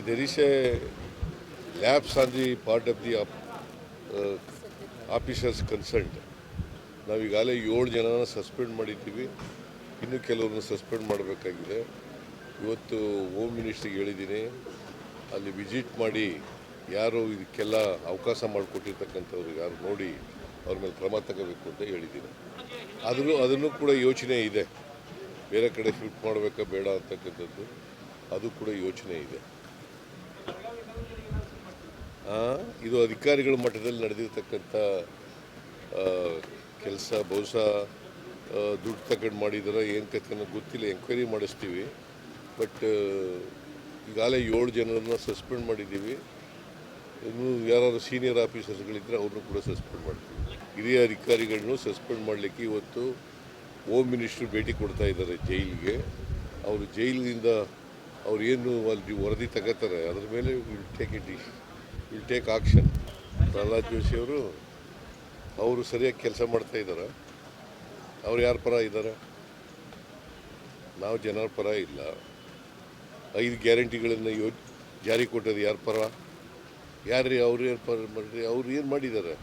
there is a lapse on the part of the uh, consult. ನಾವೀಗಾಗಲೇ ಏಳು ಜನನ suspend ಮಾಡಿದ್ದೀವಿ. ಇನ್ನು ಕೆಲವ್ರನ್ನ ಸಸ್ಪೆಂಡ್ ಮಾಡಬೇಕಾಗಿದೆ. ಇವತ್ತು ಹೋಮ್ ಮಿನಿಸ್ಟ್ರಿಗೆ ಹೇಳಿದ್ದೀನಿ ಅಲ್ಲಿ ವಿಸಿಟ್ ಮಾಡಿ ಯಾರು ಇದಕ್ಕೆಲ್ಲ ಅವಕಾಶ ಮಾಡಿಕೊಟ್ಟಿರ್ತಕ್ಕಂಥವ್ರು ಯಾರು ನೋಡಿ ಅವ್ರ ಮೇಲೆ ಕ್ರಮ ತಗೋಬೇಕು ಅಂತ ಹೇಳಿದ್ದೀನಿ. ಅದನ್ನು ಅದನ್ನು ಕೂಡ ಯೋಚನೆ ಇದೆ. ಬೇರೆ ಕಡೆ ಶಿಫ್ಟ್ ಮಾಡಬೇಕಾ ಬೇಡ ಅಂತಕ್ಕಂಥದ್ದು ಅದು ಕೂಡ ಯೋಚನೆ ಇದೆ. ಇದು ಅಧಿಕಾರಿಗಳ ಮಟ್ಟದಲ್ಲಿ ನಡೆದಿರ್ತಕ್ಕಂಥ ಕೆಲಸ, ಬಹುಶಃ ದುಡ್ಡು ತಗೊಂಡು ಮಾಡಿದಾರ ಏನು ಅನ್ನೋದು ಗೊತ್ತಿಲ್ಲ ಎಂಕ್ವೈರಿ ಮಾಡಿಸ್ತೀವಿ. ಬಟ್ ಈಗಾಗಲೇ ಏಳು ಜನರನ್ನ ಸಸ್ಪೆಂಡ್ ಮಾಡಿದ್ದೀವಿ. ಇನ್ನು ಯಾರಾದ್ರು ಸೀನಿಯರ್ ಆಫೀಸರ್ಸ್ಗಳಿದ್ದರೆ ಅವ್ರನ್ನೂ ಕೂಡ ಸಸ್ಪೆಂಡ್ ಮಾಡ್ತೀವಿ. ಹಿರಿಯ ಅಧಿಕಾರಿಗಳನ್ನು ಸಸ್ಪೆಂಡ್ ಮಾಡಲಿಕ್ಕೆ ಇವತ್ತು ಹೋಮ್ ಮಿನಿಸ್ಟ್ರು ಭೇಟಿ ಕೊಡ್ತಾ ಇದ್ದಾರೆ ಜೈಲಿಗೆ. ಅವರು ಜೈಲಿನಿಂದ ಅವ್ರು ಏನು ಅಲ್ಲಿ ವರದಿ ತಗೋತಾರೆ, ಅದ್ರ ಮೇಲೆ will take it will take action Pralhad Joshi ಅವರು ಅವರು ಸರಿಯಾಗಿ ಕೆಲಸ ಮಾಡ್ತಾ ಇದ್ದಾರೆ ಅವ್ರು ಯಾರ ಪರ ಇದ್ದಾರೆ ನಾವು ಜನರ ಪರ ಇಲ್ಲ. ಐದು ಗ್ಯಾರಂಟಿಗಳನ್ನು ಯೋ, ಜಾರಿ ಕೊಟ್ಟದ್ದು ಯಾರ ಪರ? ಯಾರ್ರಿ ಅವ್ರು ಏನು ಪರ ಮಾಡ್ರಿ? ಅವ್ರು ಏನು ಮಾಡಿದ್ದಾರೆ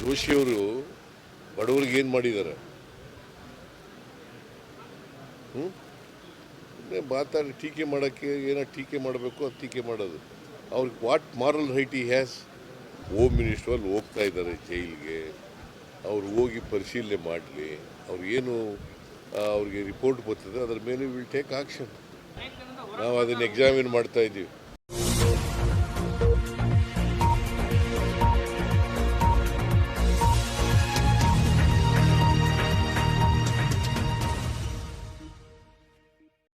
ಜೋಶಿಯವರು ಬಡವರಿಗೆ ಏನು ಮಾಡಿದ್ದಾರೆ ಹ್ಞೂ? ಮಾತಾಡಿ ಟೀಕೆ ಮಾಡೋಕ್ಕೆ ಏನೋ ಟೀಕೆ ಮಾಡಬೇಕು ಅದು ಟೀಕೆ ಮಾಡೋದು. ಅವ್ರಿಗೆ what moral right he has home minister ಅಲ್ಲಿ ಹೋಗ್ತಾ ಇದ್ದಾರೆ ಜೈಲಿಗೆ. ಅವ್ರು ಹೋಗಿ ಪರಿಶೀಲನೆ ಮಾಡಲಿ. ಅವ್ರು ಏನು ಅವ್ರಿಗೆ ರಿಪೋರ್ಟ್ ಬರ್ತದೆ, ಅದ್ರ ಮೇಲೆ ವಿಲ್ ಟೇಕ್ ಆಕ್ಷನ್ ನಾವು ಅದನ್ನು ಎಕ್ಸಾಮಿನ್ ಮಾಡ್ತಾ ಇದ್ದೀವಿ.